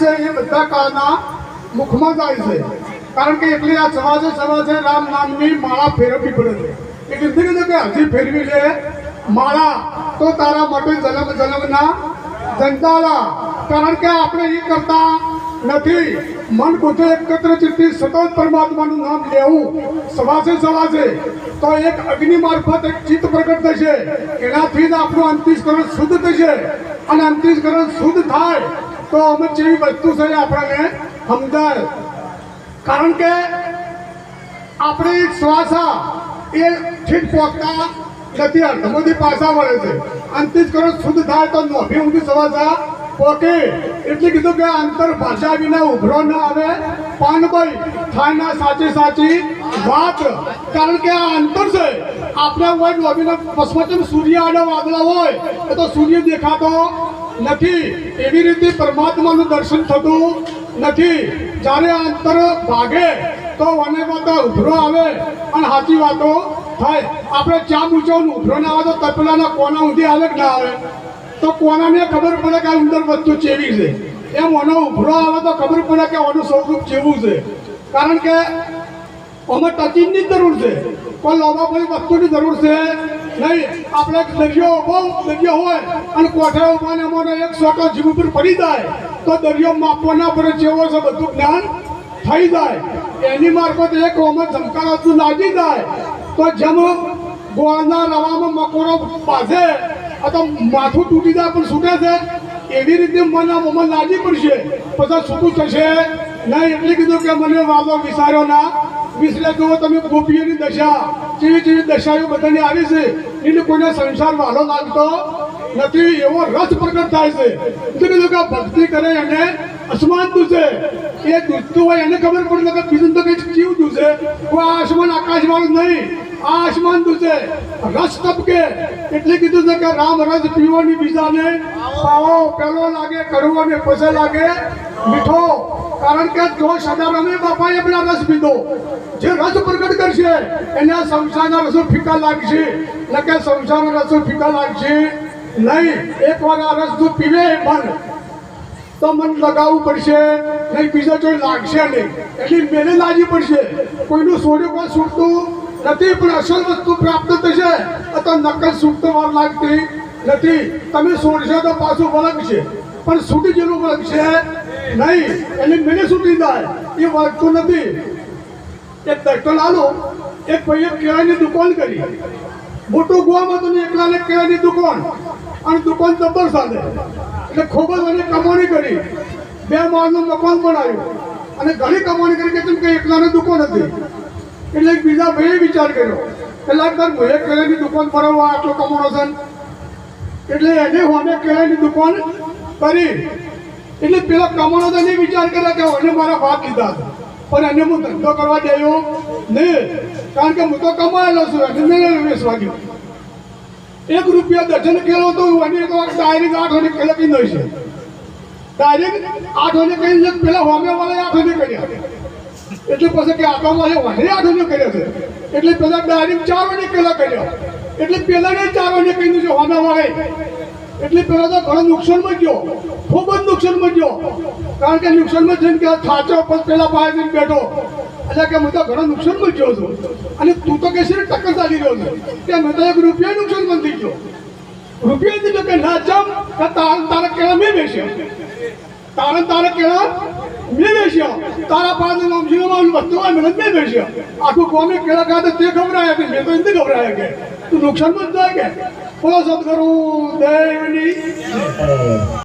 છે, એ બધા કાળના મુખમાં જાય છે. કારણ કે એટલે આ સમાજે સમાજે રામ નામની માળા ફેરવવી પડે છે. એટલે કીધું કે હજી ફેરવી લે માળા તો તારા માટે જન્મ જન્મના જનતાલા કારણ કે આપણે એ કરતા નથી. મન બુદ્ધ એકત્ર ચિત્તી સતત પરમાત્માનું નામ લેવું સવાસે સવાસે તો એક અગ્નિ મારફત એક ચિત્ત પ્રગટ થશે. એનાથી જ આપણું અંતિસ્કરણ શુદ્ધ થશે. અને અંતિસ્કરણ શુદ્ધ થાય. તો અમે જેવી વસ્તુ છે આપણને સમજાય કારણ કે આપણી શ્વાસા એ ઠીક પહોંચતા નથી અર્ધમોથી પાછા વળે છે. અંતિસ્કરણ શુદ્ધ થાય તો નોભી ઊંધી શ્વાસા પોકે. એટલે કીધું કે અંતર ભાષા વિના ઉભરો ના આવે. પાનભાઈ થાય ના સાચી સાચી વાત. કારણ કે આ અંતર છે. આપણે હોય નોભીને પશ્ચિમ સૂર્ય અને વાદળા હોય તો સૂર્ય દેખાતો નથી. એવી રીતે પરમાત્માનું દર્શન થતું નથી. જ્યારે આ અંતર ભાગે, તો વને વાતો ઉભરો આવે અને સાચી વાતો થાય. આપણે ચા મૂચો ઉભરો ના આવે તો તપલાના કોના ઊંધી આવે ના આવે. તો કોનાને ખબર પડે કે આ ઉંદર વસ્તુ ચેવી છે? એમ ઓનો ઉભરો આવે તો ખબર પડે કે ઓનું સ્વરૂપ ચેવું છે. કારણ કે અમે ટચિંગની જરૂર છે. કોઈ લોબા કોઈ વસ્તુની જરૂર છે. નહીં, આપણે દરિયો બહુ દરિયો હોય અને કોઠા ઊભા અમારે એક સોટો જીવ ઉપર પડી જાય, તો દરિયો માપવાના પર જેવો છે બધું જ્ઞાન થઈ જાય. એની મારફત એક ઓમાં ધમકારાતું લાગી જાય. તો જેમ ગોળના રવામાં મકોરો પાસે અથવા માથું તૂટી જાય પણ છૂટે છે. એવી રીતે મને મોમાં લાગી પડશે પછી છૂટું થશે નહીં, એટલે કીધું કે મને વાલો વિચાર્યો ના. વિસરે જુઓ તમે ગોપીઓની દશા, જેવી જેવી દશાઓ બધાની આવી છે. એને કોઈને સંસાર વાલો લાગતો નથી, એવો રસ પ્રગટ થાય છે. બીજું કે ભક્તિ કરે, એને અસમાન દુસે એ દૂધતું હોય એને ખબર પડે કે બીજું તો કંઈક જીવ દુસે આ આસમાન આકાશ વાળું નહીં, આ આસમાન દુસે રસ તપકે. એટલે કીધું છે કે રામ રસ પીવાની બીજાને પાવો પેલો લાગે, કડવો ને પસે લાગે, મીઠો. કારણ કે જો સદા રમે બાપાએ પેલા રસ પીધો જે રસ પ્રગટ કરશે, એને સંસારના રસો ફીકા લાગશે. એટલે કે સંસારના રસો ફીકા લાગશે? નહીં. એક વાર આ રસ તું પીવે મન, તો મન લગાવવું પડશે, નહીં બીજો કોઈ લાગશે નહીં. એટલી મેને લાગી પડશે. કોઈનું સોડ્યું પણ છૂટતું નથી, પણ અસલ વસ્તુ પ્રાપ્ત થશે. તો નકલ છૂટતો વાર લાગતી નથી. તમે છોડશો તો પાછું વળગશે. પણ છૂટી ગયેલું વળગશે? નહીં, એને મેલે છૂટી જાય. એ વાંચતું નથી. એક દર્શન આલો, એક ભાઈએ કેળાની દુકાન કરી. મોટું ગોવામાં ને, એકલાને કેળાની દુકાન. અને દુકાન જબ્બર સાથે. એટલે ખૂબ જ એને કમાણી કરી. બે માળનું મકાન બનાવ્યું. અને ઘણી કમાણી કરી કે કેમ કે એકલાને દુકાન હતી. એટલે બીજા ભાઈએ વિચાર કર્યો પેલા તાર ભાઈએ કેળાની દુકાન ભરવા આટલો કમાણો છે. એટલે એને અમે કેળાની દુકાન કરી. એટલે પેલા કમાણો તો નહીં વિચાર કર્યા કે એને મારા ભાગ લીધા હતા. પણ એને હું ધંધો કરવા દેવો નહીં કારણ કે હું તો કમાયેલો છું, એને મેં વેચવા ગયો. એક રૂપિયા દર્શન કેળો તો અને તો ડાયરેક્ટ આઠ વાગે કઈ નહીં છે. ડાયરેક્ટ આઠ વાગે કહી છે પેલા હોમે વાળા આઠ વાગે કર્યા. એટલે પછી કે આટલા વાળે વાહે આઠ વાગે કર્યા છે. એટલે પેલા ડાયરેક્ટ ચાર વાગે પેલા કર્યા. એટલે પેલા ને ચાર વાગે કહી છે હોમે વાળે એટલે પેલા તો ઘણો નુકસાનમાં ગયો. ખૂબ જ નુકસાનમાં ગયો. કારણ કે નુકસાનમાં જઈને કે થાચો પર પેલા પાસે જઈને બેઠો. એટલે કે હું તો ઘણો નુકસાનમાં ગયો છું. અને તું તો કહેશે ને ટક્કર ચાલી રહ્યો છે. કે મેં તો એક રૂપિયા નુકસાનમાં થઈ ગયો. રૂપિયા દીધો કે ના, ચમ, કે તાર, તારા કેળા મેં બેસ્યો તારા તારા કેળા મેં બેસ્યો તારા પાસે નામ વસ્તુ મહેનત મેં બેસ્યો આખું કોમે કેળા ખાતે તે ગભરાયા કે મેં તો એમ ગભરાયા કે. તું નુકસાનમાં જ જાય કે? બોલો સદગુરુ દેવની